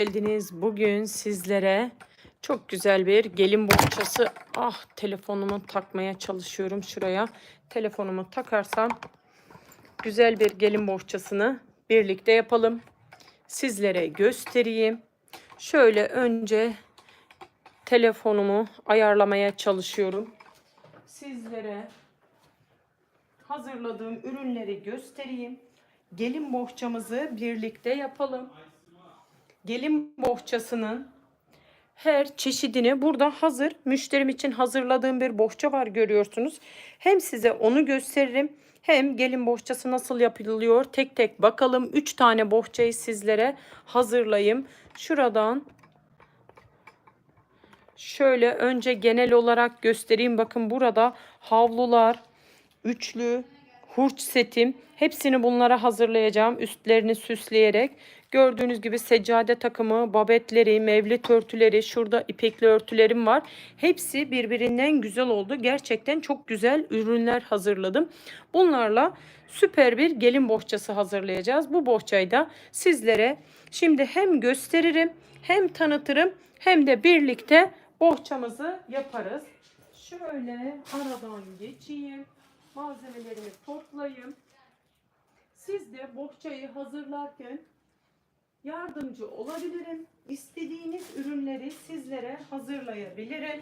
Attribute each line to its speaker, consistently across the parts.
Speaker 1: geldiniz. Bugün sizlere çok güzel bir gelin bohçası. Ah telefonumu takmaya çalışıyorum şuraya. Telefonumu takarsam güzel bir gelin bohçasını birlikte yapalım. Sizlere göstereyim. Şöyle önce telefonumu ayarlamaya çalışıyorum. Sizlere hazırladığım ürünleri göstereyim. Gelin bohçamızı birlikte yapalım gelin bohçasının her çeşidini burada hazır müşterim için hazırladığım bir bohça var görüyorsunuz. Hem size onu gösteririm hem gelin bohçası nasıl yapılıyor tek tek bakalım. 3 tane bohçayı sizlere hazırlayayım. Şuradan şöyle önce genel olarak göstereyim. Bakın burada havlular, üçlü, hurç setim hepsini bunlara hazırlayacağım üstlerini süsleyerek. Gördüğünüz gibi seccade takımı, babetleri, mevlit örtüleri, şurada ipekli örtülerim var. Hepsi birbirinden güzel oldu. Gerçekten çok güzel ürünler hazırladım. Bunlarla süper bir gelin bohçası hazırlayacağız. Bu bohçayı da sizlere şimdi hem gösteririm hem tanıtırım hem de birlikte bohçamızı yaparız. Şöyle aradan geçeyim. Malzemelerimi toplayayım. Siz de bohçayı hazırlarken yardımcı olabilirim. İstediğiniz ürünleri sizlere hazırlayabilirim.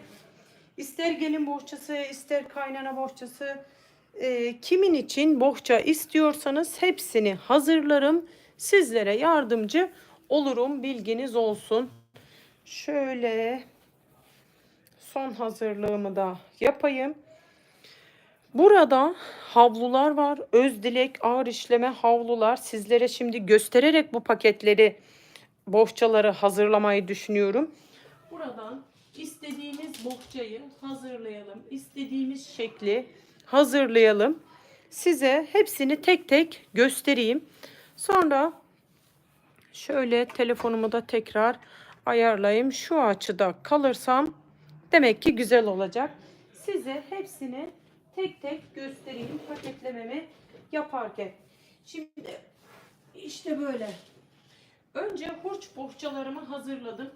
Speaker 1: İster gelin bohçası, ister kaynana bohçası, e, kimin için bohça istiyorsanız hepsini hazırlarım. Sizlere yardımcı olurum. Bilginiz olsun. Şöyle son hazırlığımı da yapayım. Burada havlular var. Öz dilek ağır işleme havlular. Sizlere şimdi göstererek bu paketleri bohçaları hazırlamayı düşünüyorum. Buradan istediğimiz bohçayı hazırlayalım. İstediğimiz şekli hazırlayalım. Size hepsini tek tek göstereyim. Sonra şöyle telefonumu da tekrar ayarlayayım. Şu açıda kalırsam demek ki güzel olacak. Size hepsini tek tek göstereyim paketlememi yaparken. Şimdi işte böyle. Önce hurç bohçalarımı hazırladım.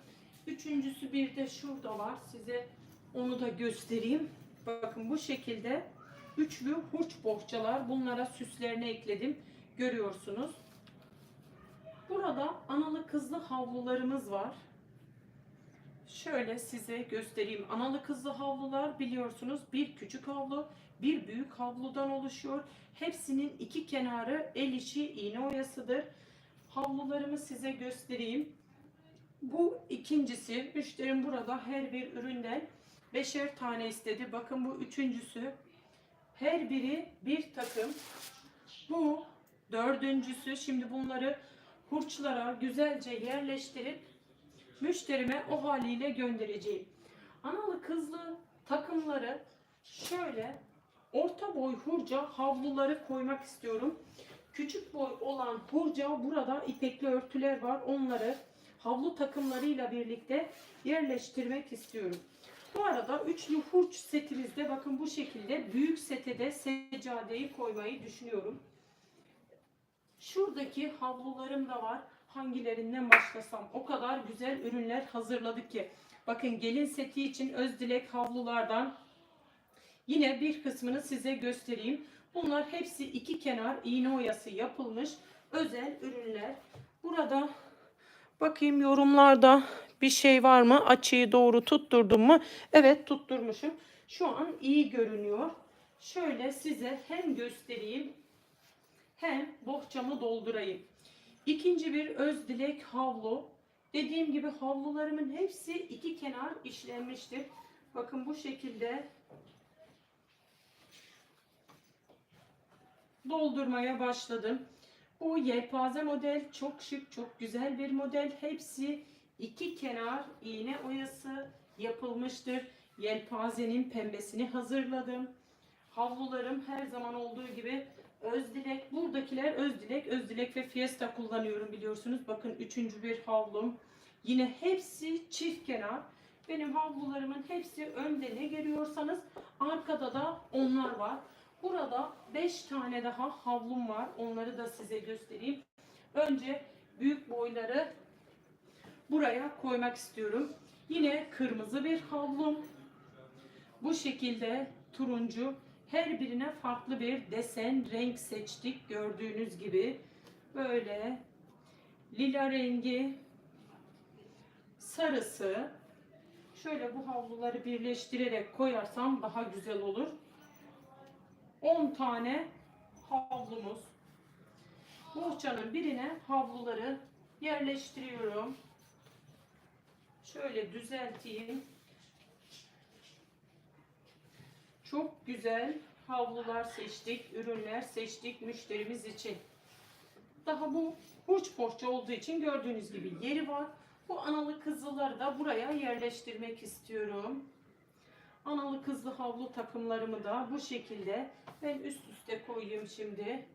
Speaker 1: Üçüncüsü bir de şurada var. Size onu da göstereyim. Bakın bu şekilde üçlü hurç bohçalar. Bunlara süslerini ekledim. Görüyorsunuz. Burada analı kızlı havlularımız var. Şöyle size göstereyim. Analı kızlı havlular biliyorsunuz bir küçük havlu, bir büyük havludan oluşuyor. Hepsinin iki kenarı el işi iğne oyasıdır. Havlularımı size göstereyim. Bu ikincisi. Müşterim burada her bir üründen beşer tane istedi. Bakın bu üçüncüsü. Her biri bir takım. Bu dördüncüsü. Şimdi bunları hurçlara güzelce yerleştirip müşterime o haliyle göndereceğim. Analı kızlı takımları şöyle orta boy hurca havluları koymak istiyorum. Küçük boy olan hurca burada ipekli örtüler var. Onları havlu takımlarıyla birlikte yerleştirmek istiyorum. Bu arada üçlü hurç setimizde bakın bu şekilde büyük sete de seccadeyi koymayı düşünüyorum. Şuradaki havlularım da var. Hangilerinden başlasam o kadar güzel ürünler hazırladık ki. Bakın gelin seti için öz dilek havlulardan yine bir kısmını size göstereyim. Bunlar hepsi iki kenar iğne oyası yapılmış özel ürünler. Burada bakayım yorumlarda bir şey var mı? Açıyı doğru tutturdum mu? Evet tutturmuşum. Şu an iyi görünüyor. Şöyle size hem göstereyim hem bohçamı doldurayım. İkinci bir öz dilek havlu. Dediğim gibi havlularımın hepsi iki kenar işlenmiştir. Bakın bu şekilde doldurmaya başladım. Bu yelpaze model çok şık, çok güzel bir model. Hepsi iki kenar iğne oyası yapılmıştır. Yelpazenin pembesini hazırladım. Havlularım her zaman olduğu gibi Özdilek. Buradakiler Özdilek. Özdilek ve Fiesta kullanıyorum biliyorsunuz. Bakın üçüncü bir havlum. Yine hepsi çift kenar. Benim havlularımın hepsi önde ne görüyorsanız arkada da onlar var. Burada 5 tane daha havlum var. Onları da size göstereyim. Önce büyük boyları buraya koymak istiyorum. Yine kırmızı bir havlum. Bu şekilde turuncu her birine farklı bir desen renk seçtik gördüğünüz gibi. Böyle lila rengi, sarısı. Şöyle bu havluları birleştirerek koyarsam daha güzel olur. 10 tane havlumuz. Bohçanın birine havluları yerleştiriyorum. Şöyle düzelteyim. Çok güzel havlular seçtik, ürünler seçtik müşterimiz için. Daha bu uç bohça olduğu için gördüğünüz gibi yeri var. Bu analı kızılları da buraya yerleştirmek istiyorum. Analı kızlı havlu takımlarımı da bu şekilde ben üst üste koyayım şimdi.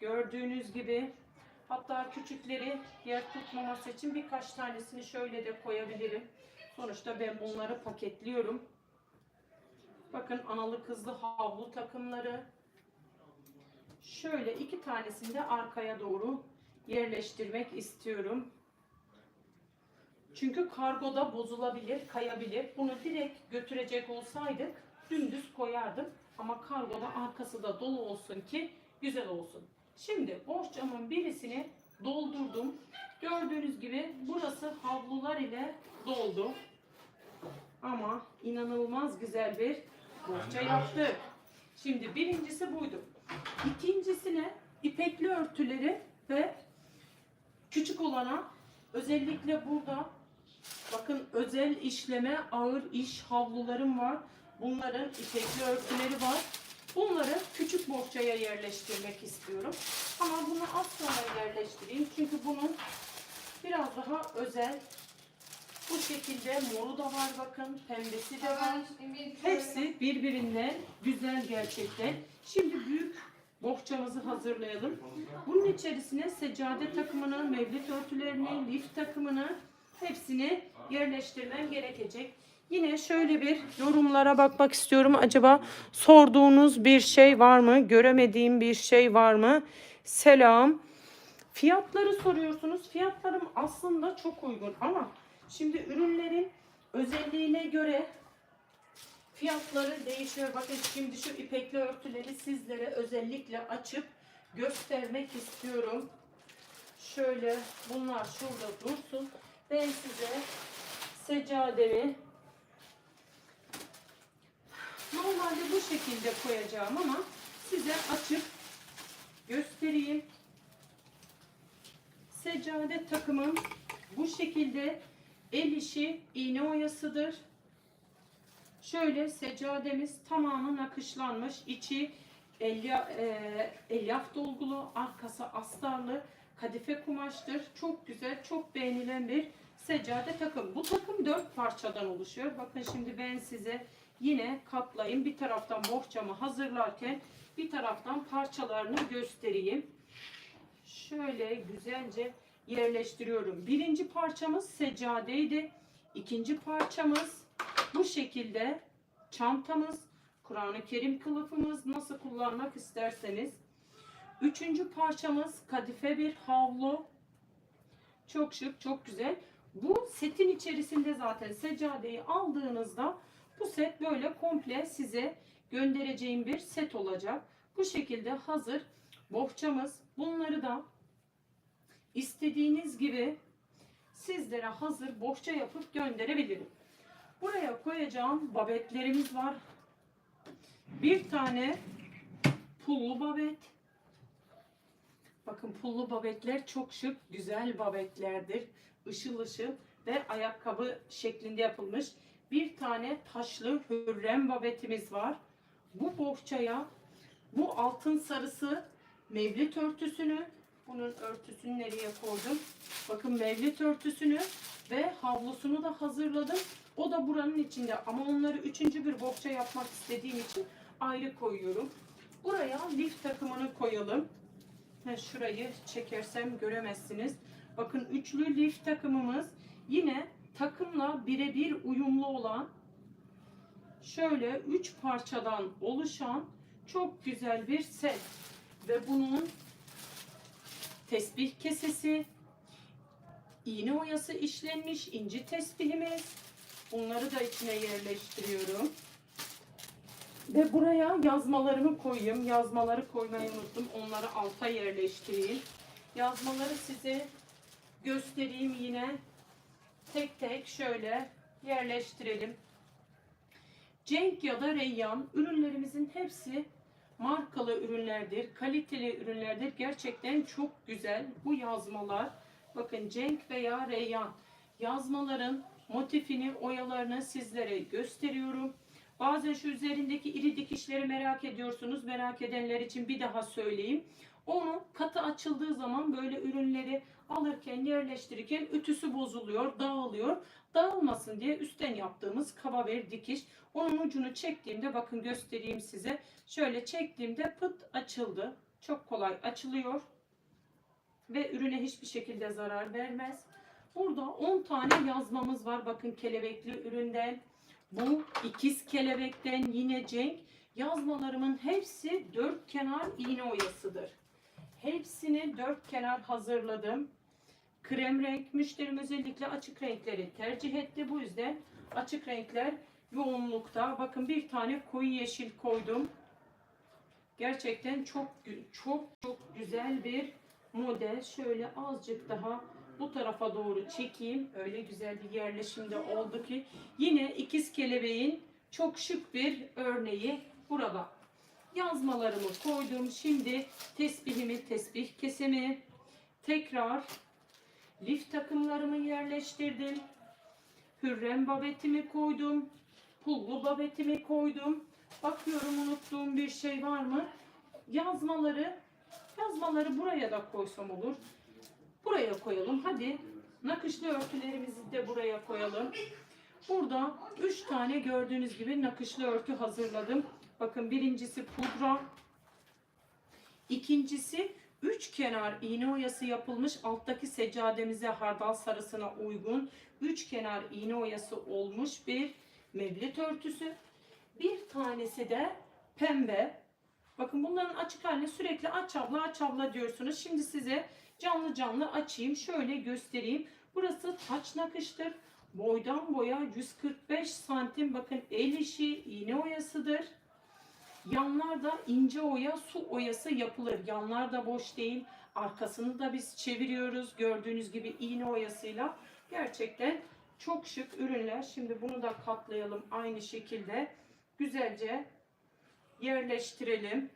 Speaker 1: Gördüğünüz gibi hatta küçükleri yer tutmaması için birkaç tanesini şöyle de koyabilirim. Sonuçta ben bunları paketliyorum. Bakın analı kızlı havlu takımları. Şöyle iki tanesini de arkaya doğru yerleştirmek istiyorum. Çünkü kargoda bozulabilir, kayabilir. Bunu direkt götürecek olsaydık dümdüz koyardım. Ama kargoda arkası da dolu olsun ki güzel olsun. Şimdi bohçamın birisini doldurdum. Gördüğünüz gibi burası havlular ile doldu. Ama inanılmaz güzel bir bohça yaptık. Şimdi birincisi buydu. İkincisine ipekli örtüleri ve küçük olana özellikle burada bakın özel işleme ağır iş havlularım var. Bunların ipekli örtüleri var. Bunları küçük bohçaya yerleştirmek istiyorum. Ama bunu az sonra yerleştireyim. Çünkü bunun biraz daha özel. Bu şekilde moru da var bakın. Pembesi de var. Hepsi birbirinden güzel gerçekten. Şimdi büyük bohçamızı hazırlayalım. Bunun içerisine seccade takımını, mevlid örtülerini, lif takımını hepsini yerleştirmem gerekecek. Yine şöyle bir yorumlara bakmak istiyorum. Acaba sorduğunuz bir şey var mı? Göremediğim bir şey var mı? Selam. Fiyatları soruyorsunuz. Fiyatlarım aslında çok uygun ama şimdi ürünlerin özelliğine göre fiyatları değişiyor. Bakın şimdi şu ipekli örtüleri sizlere özellikle açıp göstermek istiyorum. Şöyle bunlar şurada dursun. Ben size seccademi normalde bu şekilde koyacağım ama size açıp göstereyim. Seccade takımım bu şekilde el işi iğne oyasıdır. Şöyle seccademiz tamamı nakışlanmış. İçi elya, e, elyaf dolgulu, arkası astarlı, kadife kumaştır. Çok güzel, çok beğenilen bir seccade takım. Bu takım dört parçadan oluşuyor. Bakın şimdi ben size yine katlayayım. Bir taraftan bohçamı hazırlarken bir taraftan parçalarını göstereyim. Şöyle güzelce yerleştiriyorum. Birinci parçamız seccadeydi. İkinci parçamız bu şekilde çantamız, Kur'an-ı Kerim kılıfımız nasıl kullanmak isterseniz. Üçüncü parçamız kadife bir havlu. Çok şık, çok güzel. Bu setin içerisinde zaten seccadeyi aldığınızda bu set böyle komple size göndereceğim bir set olacak. Bu şekilde hazır bohçamız. Bunları da istediğiniz gibi sizlere hazır bohça yapıp gönderebilirim. Buraya koyacağım babetlerimiz var. Bir tane pullu babet. Bakın pullu babetler çok şık, güzel babetlerdir. Işıl ışıl ve ayakkabı şeklinde yapılmış. Bir tane taşlı hürrem babetimiz var. Bu bohçaya bu altın sarısı mevlit örtüsünü bunun örtüsünü nereye koydum? Bakın mevlit örtüsünü ve havlusunu da hazırladım. O da buranın içinde ama onları üçüncü bir bohça yapmak istediğim için ayrı koyuyorum. Buraya lif takımını koyalım. Şurayı çekersem göremezsiniz. Bakın üçlü lif takımımız yine takımla birebir uyumlu olan şöyle üç parçadan oluşan çok güzel bir set ve bunun tesbih kesesi iğne oyası işlenmiş inci tesbihimiz. Bunları da içine yerleştiriyorum. Ve buraya yazmalarımı koyayım. Yazmaları koymayı unuttum. Onları alta yerleştireyim. Yazmaları size göstereyim yine. Tek tek şöyle yerleştirelim. Cenk ya da Reyyan ürünlerimizin hepsi markalı ürünlerdir, kaliteli ürünlerdir. Gerçekten çok güzel bu yazmalar. Bakın Cenk veya Reyyan yazmaların motifini, oyalarını sizlere gösteriyorum. Bazen şu üzerindeki iri dikişleri merak ediyorsunuz. Merak edenler için bir daha söyleyeyim. Onu katı açıldığı zaman böyle ürünleri alırken, yerleştirirken ütüsü bozuluyor, dağılıyor. Dağılmasın diye üstten yaptığımız kaba bir dikiş. Onun ucunu çektiğimde bakın göstereyim size. Şöyle çektiğimde pıt açıldı. Çok kolay açılıyor. Ve ürüne hiçbir şekilde zarar vermez. Burada 10 tane yazmamız var. Bakın kelebekli üründen. Bu ikiz kelebekten yine Cenk. Yazmalarımın hepsi dört kenar iğne oyasıdır. Hepsini dört kenar hazırladım. Krem renk müşterim özellikle açık renkleri tercih etti. Bu yüzden açık renkler yoğunlukta. Bakın bir tane koyu yeşil koydum. Gerçekten çok çok çok güzel bir model. Şöyle azıcık daha bu tarafa doğru çekeyim. Öyle güzel bir yerleşimde oldu ki yine ikiz kelebeğin çok şık bir örneği burada. Yazmalarımı koydum. Şimdi tesbihimi, tesbih kesemi tekrar lif takımlarımı yerleştirdim. Hürrem babetimi koydum. Pullu babetimi koydum. Bakıyorum unuttuğum bir şey var mı? Yazmaları yazmaları buraya da koysam olur. Buraya koyalım. Hadi nakışlı örtülerimizi de buraya koyalım. Burada 3 tane gördüğünüz gibi nakışlı örtü hazırladım. Bakın birincisi pudra. İkincisi üç kenar iğne oyası yapılmış alttaki seccademize hardal sarısına uygun üç kenar iğne oyası olmuş bir mevlit örtüsü. Bir tanesi de pembe. Bakın bunların açık halini sürekli aç abla aç abla diyorsunuz. Şimdi size canlı canlı açayım. Şöyle göstereyim. Burası taç nakıştır. Boydan boya 145 santim. Bakın el işi iğne oyasıdır. Yanlarda ince oya, su oyası yapılır. Yanlar da boş değil. Arkasını da biz çeviriyoruz. Gördüğünüz gibi iğne oyasıyla. Gerçekten çok şık ürünler. Şimdi bunu da katlayalım aynı şekilde. Güzelce yerleştirelim.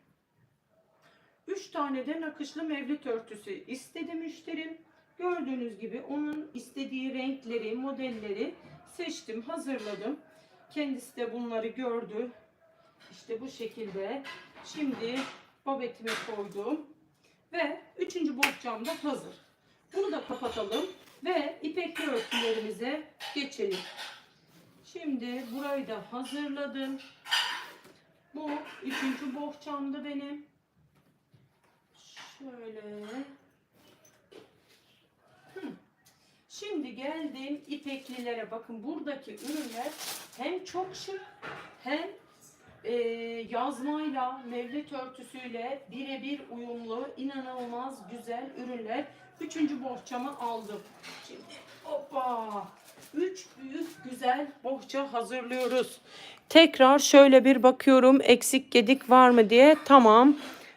Speaker 1: 3 tane de nakışlı mevlit örtüsü istedi müşterim. Gördüğünüz gibi onun istediği renkleri, modelleri seçtim, hazırladım. Kendisi de bunları gördü. İşte bu şekilde. Şimdi babetimi koydum. Ve üçüncü bohçam da hazır. Bunu da kapatalım. Ve ipekli örtülerimize geçelim. Şimdi burayı da hazırladım. Bu üçüncü bohçamdı benim. Şöyle. Şimdi geldim ipeklilere. Bakın buradaki ürünler hem çok şık hem e, yazmayla, mevlit örtüsüyle birebir uyumlu, inanılmaz güzel ürünler. Üçüncü bohçamı aldım. Şimdi hoppa. Üç büyük güzel bohça hazırlıyoruz. Tekrar şöyle bir bakıyorum eksik gedik var mı diye. Tamam.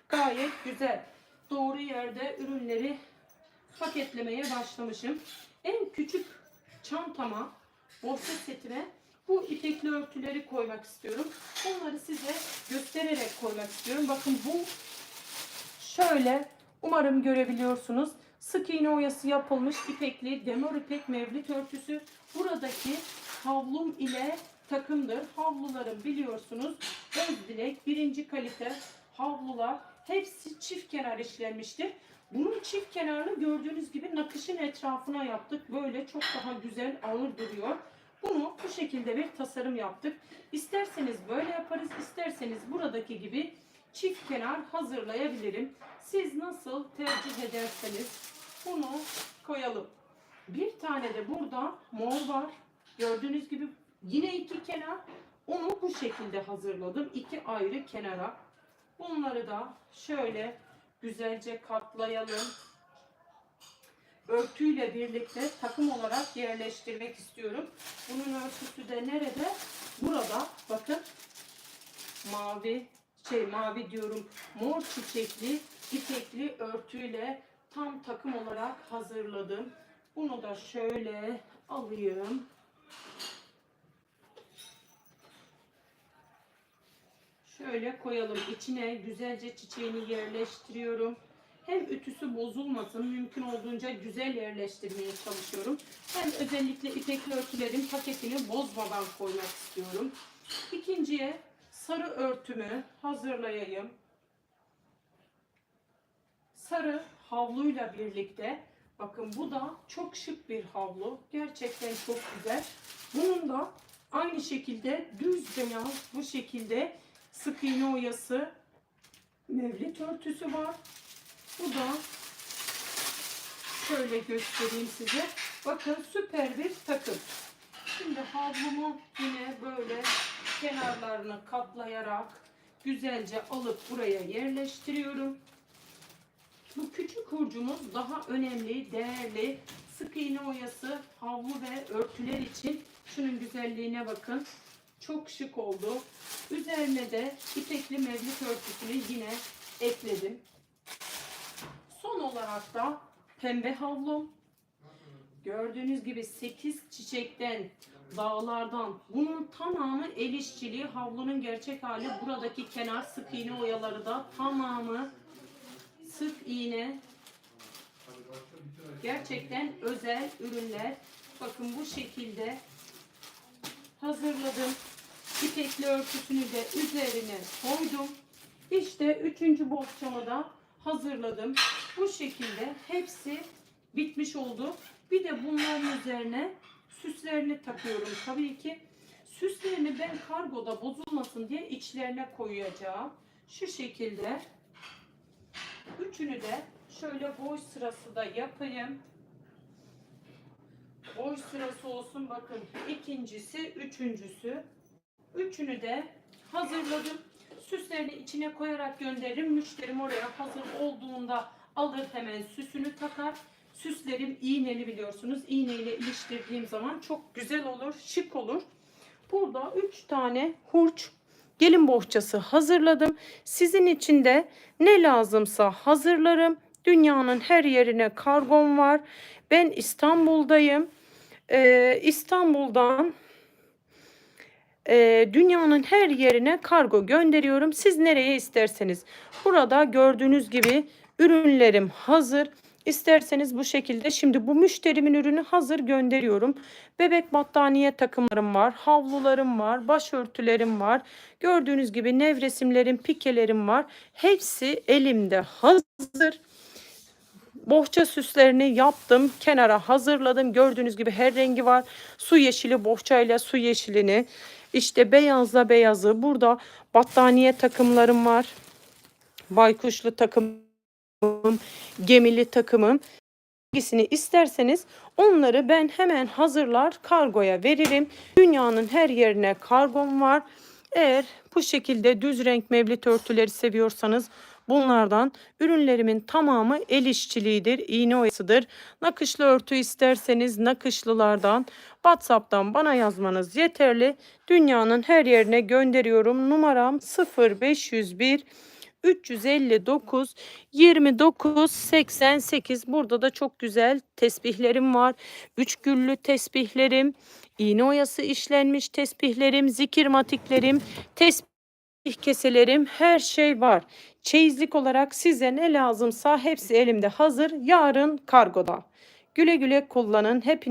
Speaker 1: Gayet güzel. Doğru yerde ürünleri paketlemeye başlamışım. En küçük çantama, bohça setime bu ipekli örtüleri koymak istiyorum. Onları size göstererek koymak istiyorum. Bakın bu şöyle umarım görebiliyorsunuz. Sık iğne oyası yapılmış ipekli demir ipek mevlit örtüsü. Buradaki havlum ile takımdır. Havlularım biliyorsunuz öz dilek birinci kalite havlular hepsi çift kenar işlenmiştir. Bunun çift kenarını gördüğünüz gibi nakışın etrafına yaptık. Böyle çok daha güzel ağır duruyor. Bunu bu şekilde bir tasarım yaptık. İsterseniz böyle yaparız, isterseniz buradaki gibi çift kenar hazırlayabilirim. Siz nasıl tercih ederseniz bunu koyalım. Bir tane de burada mor var. Gördüğünüz gibi yine iki kenar. Onu bu şekilde hazırladım. iki ayrı kenara. Bunları da şöyle güzelce katlayalım. örtüyle birlikte takım olarak yerleştirmek istiyorum. Bunun örtüsü de nerede? Burada. Bakın. Mavi şey mavi diyorum. Mor çiçekli ipekli örtüyle tam takım olarak hazırladım. Bunu da şöyle alayım. Şöyle koyalım. İçine güzelce çiçeğini yerleştiriyorum. Hem ütüsü bozulmasın, mümkün olduğunca güzel yerleştirmeye çalışıyorum. Hem özellikle ipekli örtülerin paketini bozmadan koymak istiyorum. İkinciye sarı örtümü hazırlayayım. Sarı havluyla birlikte bakın bu da çok şık bir havlu. Gerçekten çok güzel. Bunun da aynı şekilde düz beyaz bu şekilde sık iğne oyası mevlit örtüsü var. Bu da şöyle göstereyim size. Bakın süper bir takım. Şimdi havlumu yine böyle kenarlarını katlayarak güzelce alıp buraya yerleştiriyorum. Bu küçük hurcumuz daha önemli, değerli. Sık iğne oyası, havlu ve örtüler için şunun güzelliğine bakın. Çok şık oldu. Üzerine de ipekli mevlüt örtüsünü yine ekledim. Son olarak da pembe havlum. Gördüğünüz gibi 8 çiçekten, dağlardan. Bunun tamamı el işçiliği. Havlunun gerçek hali buradaki kenar sık iğne oyaları da tamamı sık iğne. Gerçekten özel ürünler. Bakın bu şekilde hazırladım. İpekli örtüsünü de üzerine koydum. İşte üçüncü bohçamı da hazırladım. Bu şekilde hepsi bitmiş oldu. Bir de bunların üzerine süslerini takıyorum tabii ki. Süslerini ben kargoda bozulmasın diye içlerine koyacağım. Şu şekilde. Üçünü de şöyle boş sırası da yapayım. Boş sırası olsun bakın. İkincisi, üçüncüsü. Üçünü de hazırladım. Süslerini içine koyarak gönderirim. Müşterim oraya hazır olduğunda alır hemen süsünü takar. Süslerim iğneli biliyorsunuz. İğneyle iliştirdiğim zaman çok güzel olur, şık olur. Burada 3 tane hurç gelin bohçası hazırladım. Sizin için de ne lazımsa hazırlarım. Dünyanın her yerine kargom var. Ben İstanbul'dayım. Ee, İstanbul'dan e, dünyanın her yerine kargo gönderiyorum. Siz nereye isterseniz. Burada gördüğünüz gibi ürünlerim hazır. İsterseniz bu şekilde şimdi bu müşterimin ürünü hazır gönderiyorum. Bebek battaniye takımlarım var, havlularım var, başörtülerim var. Gördüğünüz gibi nevresimlerim, pikelerim var. Hepsi elimde hazır. Bohça süslerini yaptım. Kenara hazırladım. Gördüğünüz gibi her rengi var. Su yeşili bohçayla su yeşilini. İşte beyazla beyazı. Burada battaniye takımlarım var. Baykuşlu takımım, gemili takımım. Hangisini isterseniz onları ben hemen hazırlar kargoya veririm. Dünyanın her yerine kargom var. Eğer bu şekilde düz renk mevlit örtüleri seviyorsanız bunlardan ürünlerimin tamamı el işçiliğidir, iğne oyasıdır. Nakışlı örtü isterseniz nakışlılardan WhatsApp'tan bana yazmanız yeterli. Dünyanın her yerine gönderiyorum. Numaram 0501 359 29 88 burada da çok güzel tesbihlerim var. Üç güllü tesbihlerim, iğne oyası işlenmiş tesbihlerim, zikir matiklerim, tesbih keselerim her şey var. Çeyizlik olarak size ne lazımsa hepsi elimde hazır. Yarın kargoda. Güle güle kullanın. Hepiniz